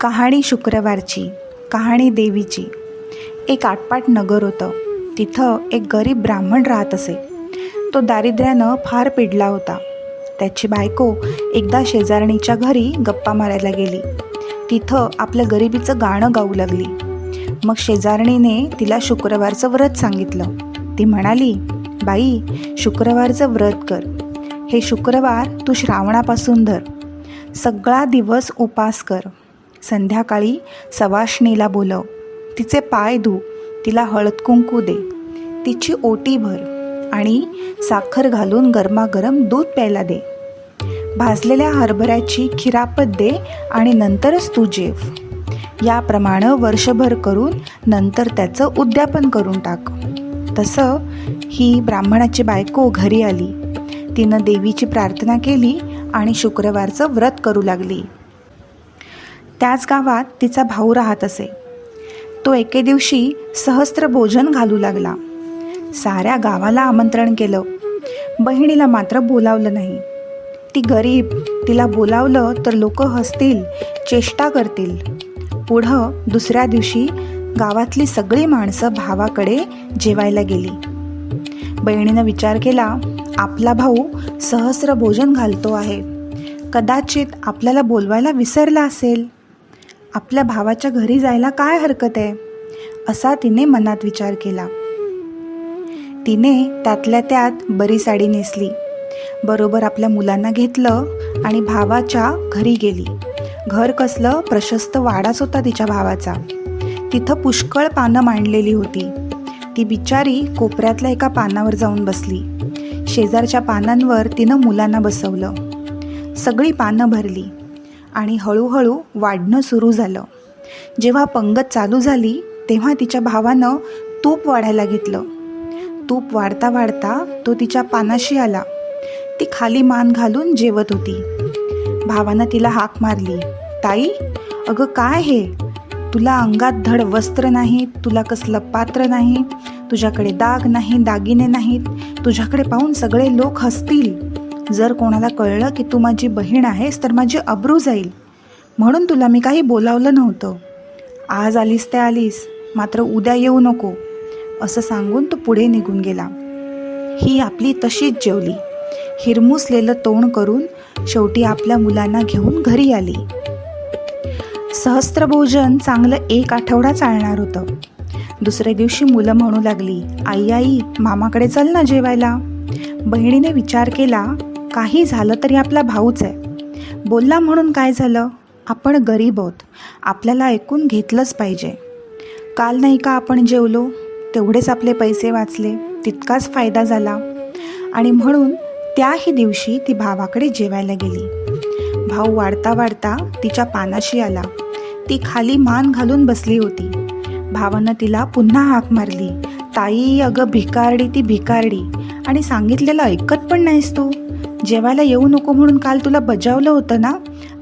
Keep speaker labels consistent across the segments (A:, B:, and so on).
A: कहाणी शुक्रवारची कहाणी देवीची. एक आटपाट नगर होतं. तिथं एक गरीब ब्राह्मण राहत असे. तो दारिद्र्यानं फार पिडला होता. त्याची बायको एकदा शेजारणीच्या घरी गप्पा मारायला गेली. तिथं आपल्या गरिबीचं गाणं गाऊ लागली. मग शेजारणीने तिला शुक्रवारचं व्रत सांगितलं. ती म्हणाली बाई शुक्रवारचं व्रत कर. हे शुक्रवार तू श्रावणापासून धर. सगळा दिवस उपास कर. संध्याकाळी सवाष्णीला बोलव. तिचे पाय धू तिला हळद कुंकू दे. तिची ओटी भर आणि साखर घालून गरमागरम दूध प्यायला दे. भाजलेल्या हरभऱ्याची खिरापत दे आणि नंतरच तू जेव. याप्रमाणे वर्षभर करून नंतर त्याचं उद्यापन करून टाक. तसं ही ब्राह्मणाची बायको घरी आली. तिनं देवीची प्रार्थना केली आणि शुक्रवारचं व्रत करू लागली. त्याच गावात तिचा भाऊ राहत असे. तो एके दिवशी सहस्त्र भोजन घालू लागला. साऱ्या गावाला आमंत्रण केलं. बहिणीला मात्र बोलावलं नाही. ती गरीब तिला बोलावलं तर लोक हसतील चेष्टा करतील. पुढं दुसऱ्या दिवशी गावातली सगळी माणसं भावाकडे जेवायला गेली. बहिणीनं विचार केला आपला भाऊ सहस्र भोजन घालतो आहे. कदाचित आपल्याला बोलवायला विसरला असेल. आपल्या भावाच्या घरी जायला काय हरकत आहे? असा तिने मनात विचार केला. तिने त्यातल्या त्यात बरी साडी नेसली. बरोबर आपल्या मुलांना घेतलं आणि भावाच्या घरी गेली. घर कसलं प्रशस्त वाडाच होता तिच्या भावाचा. तिथं पुष्कळ पानं मांडलेली होती. ती बिचारी कोपऱ्यातल्या एका पानावर जाऊन बसली. शेजारच्या पानांवर तिनं मुलांना बसवलं. सगळी पानं भरली. आणि हळूहळू वाढणं सुरू झालं. जेव्हा पंगत चालू झाली तेव्हा तिच्या भावानं तूप वाढायला घेतलं. तूप वाढता वाढता तो तिच्या पानाशी आला. ती खाली मान घालून जेवत होती. भावानं तिला हाक मारली. ताई अगं काय हे? तुला अंगात धड वस्त्र नाही तुला कसलं पात्र नाही तुझ्याकडे दाग नाही दागिने नाहीत तुझ्याकडे पाहून सगळे लोक हसतील. जर कोणाला कळलं की तू माझी बहीण आहेस तर माझी अब्रू जाईल. म्हणून तुला मी काही बोलावलं नव्हतं. आज आलीस ते आलीस मात्र उद्या येऊ नको असं सांगून तो पुढे निघून गेला. ही आपली तशीच जेवली. हिरमुसलेलं तोंड करून शेवटी आपल्या मुलांना घेऊन घरी आली. सहस्त्रभोजन चांगलं एक आठवडा चालणार होतं. दुसऱ्या दिवशी मुलं म्हणू लागली आई आई मामाकडे चल ना जेवायला. बहिणीने विचार केला काही झालं तरी आपला भाऊच आहे. बोलला म्हणून काय झालं? आपण गरीब आहोत. आपल्याला ऐकून घेतलंच पाहिजे. काल नाही का आपण जेवलो? तेवढेच आपले पैसे वाचले. तितकाच फायदा झाला. आणि म्हणून त्याही दिवशी ती भावाकडे जेवायला गेली. भाऊ वाढता वाढता तिच्या पानाशी आला. ती खाली मान घालून बसली होती. भावानं तिला पुन्हा हाक मारली. ताई अगं भिकारडी ती भिकारडी. आणि सांगितलेलं ऐकत पण नाहीस तू. जेवायला येऊ नको म्हणून काल तुला बजावलं होतं ना?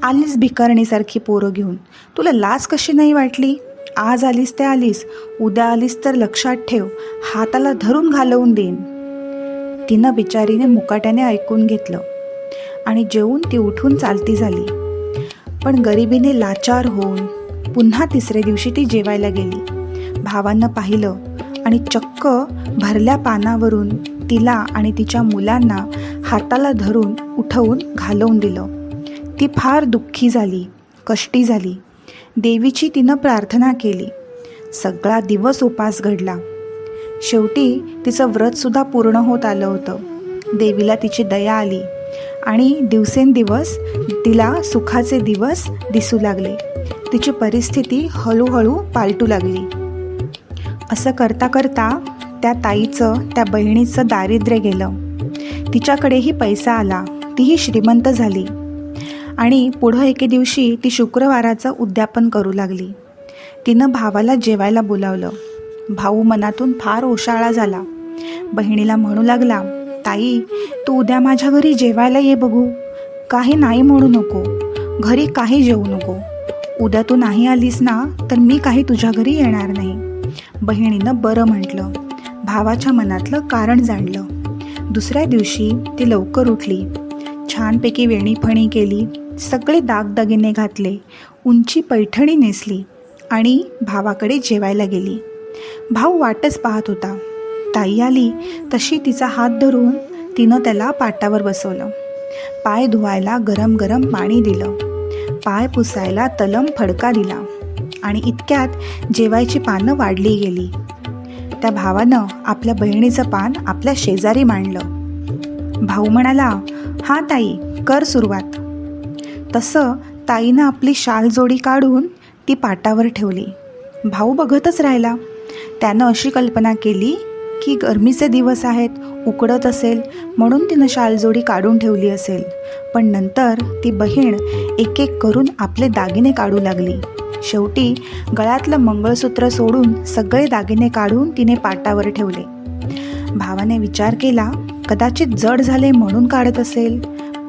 A: आलीस भिकारणीसारखी पोरं घेऊन. तुला लाज कशी नाही वाटली? आज आलीस ते आलीस. उद्या आलीस तर लक्षात ठेव. हाताला धरून घालवून देईन. तिनं बिचारीने मुकाट्याने ऐकून घेतलं. आणि जेवून ती उठून चालती झाली. पण गरिबीने लाचार होऊन पुन्हा तिसऱ्या दिवशी ती जेवायला गेली. भावांना पाहिलं आणि चक्क भरल्या पानावरून तिला आणि तिच्या मुलांना हाताला धरून उठवून घालवून दिलं. ती फार दुःखी झाली कष्टी झाली. देवीची तिनं प्रार्थना केली. सगळा दिवस उपास घडला. शेवटी तिचं व्रतसुद्धा पूर्ण होत आलं होतं. देवीला तिची दया आली आणि दिवसेंदिवस तिला सुखाचे दिवस दिसू लागले. तिची परिस्थिती हळूहळू पालटू लागली. असं करता करता त्या ताईचं त्या बहिणीचं दारिद्र्य गेलं. तिच्याकडेही पैसा आला. तीही श्रीमंत झाली. आणि पुढं एके दिवशी ती शुक्रवाराचं उद्यापन करू लागली. तिनं भावाला जेवायला बोलावलं. भाऊ मनातून फार ओशाळा झाला. बहिणीला म्हणू लागला ताई तू उद्या माझ्या घरी जेवायला ये बघू. काही नाही म्हणू नको. घरी काही जेवू नको. उद्या तू नाही आलीस ना तर मी काही तुझ्या घरी येणार नाही. बहिणीनं बरं म्हटलं. भावाच्या मनातलं कारण जाणलं. दुसऱ्या दिवशी ती लवकर उठली. छानपैकी वेणीफणी केली. सगळे दागदागिने घातले. उंची पैठणी नेसली आणि भावाकडे जेवायला गेली. भाऊ वाटच पाहत होता. ताई आली. तशी तिचा हात धरून तिनं त्याला पाटावर बसवलं. पाय धुवायला गरम गरम पाणी दिलं. पाय पुसायला तलम फडका दिला आणि इतक्यात जेवायची पानं वाढली गेली. त्या भावानं आपल्या बहिणीचं पान आपल्या शेजारी मांडलं. भाऊ म्हणाला हा ताई कर सुरुवात. तसं ताईनं आपली शाल जोडी काढून ती पाटावर ठेवली. भाऊ बघतच राहिला. त्यानं अशी कल्पना केली की गरमीचे दिवस आहेत उकडत असेल म्हणून तिनं शालजोडी काढून ठेवली असेल. पण नंतर ती बहीण एक एक करून आपले दागिने काढू लागली. शेवटी गळ्यातलं मंगळसूत्र सोडून सगळे दागिने काढून तिने पाटावर ठेवले. भावाने विचार केला कदाचित जड झाले म्हणून काढत असेल.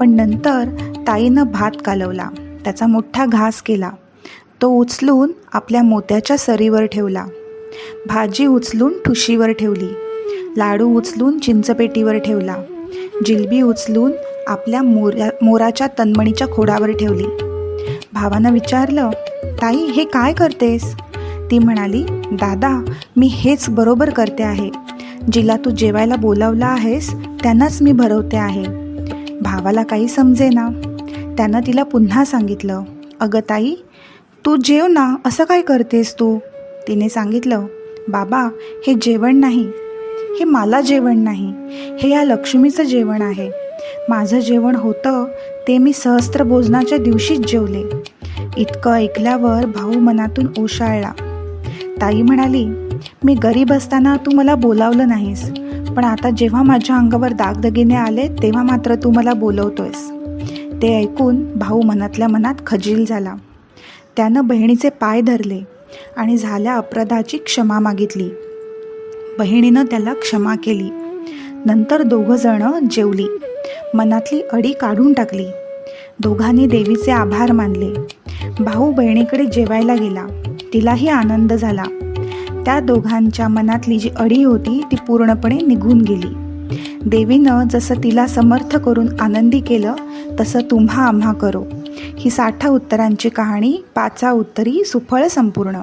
A: पण नंतर ताईनं भात कालवला. त्याचा मोठा घास केला. तो उचलून आपल्या मोत्याच्या सरीवर ठेवला. भाजी उचलून ठुशीवर ठेवली. लाडू उचलून चिंचपेटीवर ठेवला. जिलबी उचलून आपल्या मोऱ्या मोराच्या तन्मणीच्या खोडावर ठेवली. भावानं विचारलं ताई हे काय करतेस? ती म्हणाली दादा मी हेच बरोबर करते आहे. जिला तू जेवायला बोलावला आहेस त्यांनाच मी भरवते आहे. भावाला काही समजेना. त्यानं तिला पुन्हा सांगितलं अगं ताई तू जेव ना असं काय करतेस तू? तिने सांगितलं बाबा हे जेवण नाही. हे मला जेवण नाही. हे या लक्ष्मीचं जेवण आहे. माझं जेवण होतं ते मी सहस्त्र भोजनाच्या दिवशीच जेवले. इतकं ऐकल्यावर भाऊ मनातून ओशाळला. ताई म्हणाली मी गरीब असताना तू मला बोलावलं नाहीस पण आता जेव्हा माझ्या अंगावर दागदगिने आले तेव्हा मात्र तू मला बोलवतोयस. ते ऐकून भाऊ मनातल्या मनात खजील झाला. त्यानं बहिणीचे पाय धरले आणि झाल्या अपराधाची क्षमा मागितली. बहिणीनं त्याला क्षमा केली. नंतर दोघंजणं जेवली. मनातली अडी काढून टाकली. दोघांनी देवीचे आभार मानले. भाऊ बहिणीकडे जेवायला गेला. तिलाही आनंद झाला. त्या दोघांच्या मनातली जी अडी होती ती पूर्णपणे निघून गेली. देवीनं जसं तिला समर्थ करून आनंदी केलं तसं तुम्हा आम्हा करो. ही साठा उत्तरांची कहाणी पाचा उत्तरी सुफळ संपूर्ण.